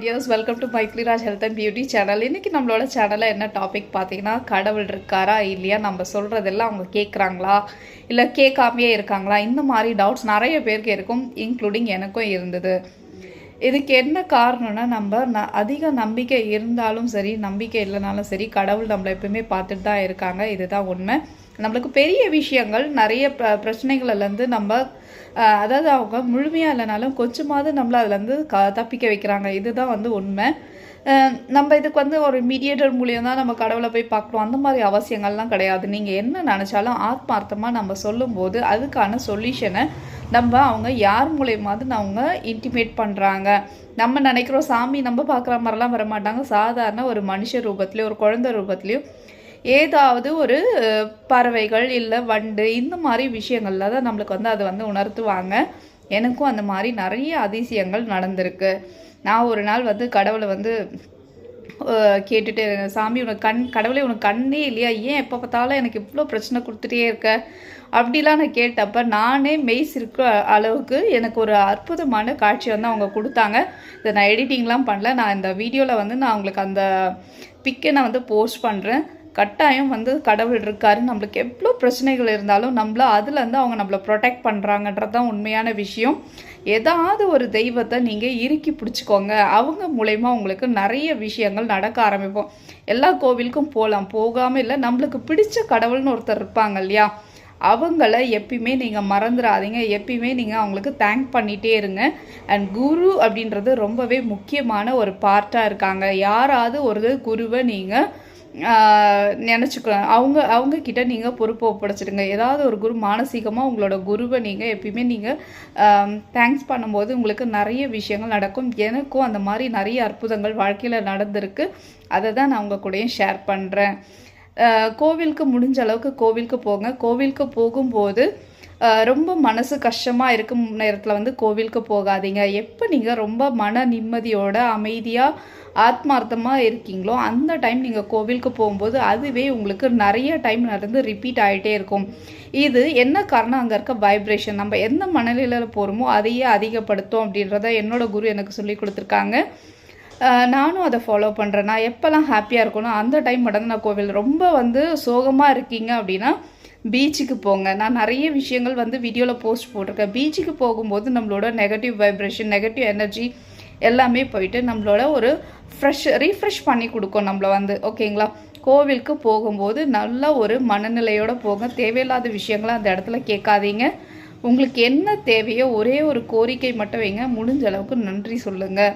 Videos welcome to மைக்லிராஜ் health and beauty channel இன்றைக்கி நம்மளோட சேனலில் என்ன டாபிக் பார்த்தீங்கன்னா கடவுள் இருக்காரா இல்லையா நம்ம சொல்கிறதெல்லாம் அவங்க கேட்குறாங்களா இல்லை கேட்காமையே இருக்காங்களா? இந்த மாதிரி டவுட்ஸ் நிறைய பேருக்கு இருக்கும் இன்க்ளூடிங் எனக்கும் இருந்தது. இதுக்கு என்ன காரணம்னா நம்ம ந அதிக நம்பிக்கை இருந்தாலும் சரி நம்பிக்கை இல்லைனாலும் சரி கடவுள் நம்மளை எப்பவுமே பார்த்துட்டு தான் இருக்காங்க. இதுதான் உண்மை. நம்மளுக்கு பெரிய விஷயங்கள் நிறைய ப பிரச்சனைகள்லேருந்து நம்ம அதாவது அவங்க முழுமையாக இல்லைனாலும் கொஞ்சமாவது நம்மளை அதுலேருந்து க தப்பிக்க வைக்கிறாங்க. இதுதான் வந்து உண்மை. நம்ம இதுக்கு வந்து ஒரு மீடியேட்டர் மூலியம் தான் நம்ம கடவுளை போய் பார்க்கணும். அந்த மாதிரி அவசியங்கள்லாம் கிடையாது. நீங்கள் என்ன நினச்சாலும் ஆத்மார்த்தமாக நம்ம சொல்லும்போது அதுக்கான சொல்யூஷனை நம்ம அவங்க யார் மூலயமாவது அவங்க இன்டிமேட் பண்ணுறாங்க நம்ம நினைக்கிறோம் சாமி நம்ம பார்க்குற மாதிரிலாம் வர மாட்டாங்க சாதாரண ஒரு மனுஷ ரூபத்துலேயோ ஒரு குழந்தை ரூபத்துலேயோ ஏதாவது ஒரு பறவைகள் இல்லை வண்டு இந்த மாதிரி விஷயங்கள்ல தான் நம்மளுக்கு வந்து அதை வந்து உணர்த்துவாங்க. எனக்கும் அந்த மாதிரி நிறைய அதிசயங்கள் நடந்திருக்கு. நான் ஒரு நாள் வந்து கடவுளை வந்து கேட்டுகிட்டே இருங்க சாமி உனக்கு கண் கடவுளே உனக்கு கண்ணே இல்லையா? ஏன் எப்போ பார்த்தாலும் எனக்கு இவ்வளோ பிரச்சனை கொடுத்துட்டே இருக்க? அப்படிலாம் நான் கேட்டப்ப நானே மெய் இருக்க அளவுக்கு எனக்கு ஒரு அற்புதமான காட்சி வந்து அவங்க கொடுத்தாங்க. இதை நான் எடிட்டிங்லாம் பண்ணல. நான் இந்த வீடியோவில் வந்து நான் உங்களுக்கு அந்த பிக்கை நான் வந்து போஸ்ட் பண்ணுறேன் கட்டாயம் வந்து கடவுள் இருக்காரு நம்மளுக்கு எவ்வளோ பிரச்சனைகள் இருந்தாலும் நம்மள அதுலேருந்து அவங்க நம்மளை ப்ரொடெக்ட் பண்ணுறாங்கன்றது தான் உண்மையான விஷயம். ஏதாவது ஒரு தெய்வத்தை நீங்கள் இறுக்கி பிடிச்சிக்கோங்க. அவங்க மூலயமா உங்களுக்கு நிறைய விஷயங்கள் நடக்க ஆரம்பிப்போம். எல்லா கோவிலுக்கும் போகலாம் போகாமல் இல்லை நம்மளுக்கு பிடிச்ச கடவுள்னு ஒருத்தர் இருப்பாங்க இல்லையா? அவங்கள எப்பயுமே நீங்கள் மறந்துடாதீங்க எப்பயுமே நீங்கள் அவங்களுக்கு தேங்க் பண்ணிகிட்டே இருங்க. அண்ட் குரு அப்படின்றது ரொம்பவே முக்கியமான ஒரு பார்ட்டாக இருக்காங்க. யாராவது ஒரு குருவை நீங்கள் நினச்சிக்கலாம் அவங்க அவங்கக்கிட்ட நீங்கள் பொறுப்பை ஒப்படைச்சிடுங்க. ஏதாவது ஒரு குரு மானசீகமாக உங்களோட குருவை நீங்கள் எப்பயுமே நீங்கள் தேங்க்ஸ் பண்ணும்போது உங்களுக்கு நிறைய விஷயங்கள் நடக்கும். எனக்கும் அந்த மாதிரி நிறைய அற்புதங்கள் வாழ்க்கையில் நடந்திருக்கு. அதை தான் நான் உங்கள் கூடயும் ஷேர் பண்ணுறேன் கோவிலுக்கு முடிஞ்ச அளவுக்கு கோவிலுக்கு போங்க. கோவிலுக்கு போகும்போது ரொம்ப மனசு கஷ்டமாக இருக்கும் நேரத்தில் வந்து கோவிலுக்கு போகாதீங்க. எப்போ நீங்கள் ரொம்ப மன நிம்மதியோட அமைதியாக ஆத்மார்த்தமாக இருக்கீங்களோ அந்த டைம் நீங்கள் கோவிலுக்கு போகும்போது அதுவே உங்களுக்கு நிறைய டைம் நடந்து ரிப்பீட் ஆகிட்டே இருக்கும். இது என்ன காரணம்? அங்கே இருக்க வைப்ரேஷன் நம்ம எந்த மனநிலையில் போகிறோமோ அதையே அதிகப்படுத்தும் அப்படின்றத என்னோட குரு எனக்கு சொல்லி கொடுத்துருக்காங்க. நானும் அதை ஃபாலோ பண்ணுறேன் நான் எப்போல்லாம் ஹாப்பியாக இருக்கணும் அந்த டைம் மட்டும் நான் கோவில் ரொம்ப வந்து சோகமாக இருக்கீங்க அப்படின்னா பீச்சுக்கு போங்க. நான் நிறைய விஷயங்கள் வந்து வீடியோவில் போஸ்ட் போட்டிருக்கேன். பீச்சுக்கு போகும்போது நம்மளோட நெகட்டிவ் வைப்ரேஷன் நெகட்டிவ் எனர்ஜி எல்லாமே போயிட்டு நம்மளோட ஒரு ஃப்ரெஷ் ரீஃப்ரெஷ் பண்ணி கொடுக்கும் நம்மளை வந்து. ஓகேங்களா கோவிலுக்கு போகும்போது நல்ல ஒரு மனநிலையோடு போங்க. தேவையில்லாத விஷயங்களை அந்த இடத்துல கேட்காதீங்க. உங்களுக்கு என்ன தேவையோ ஒரே ஒரு கோரிக்கை மட்டும் வைங்க. முடிஞ்ச அளவுக்கு நன்றி சொல்லுங்கள்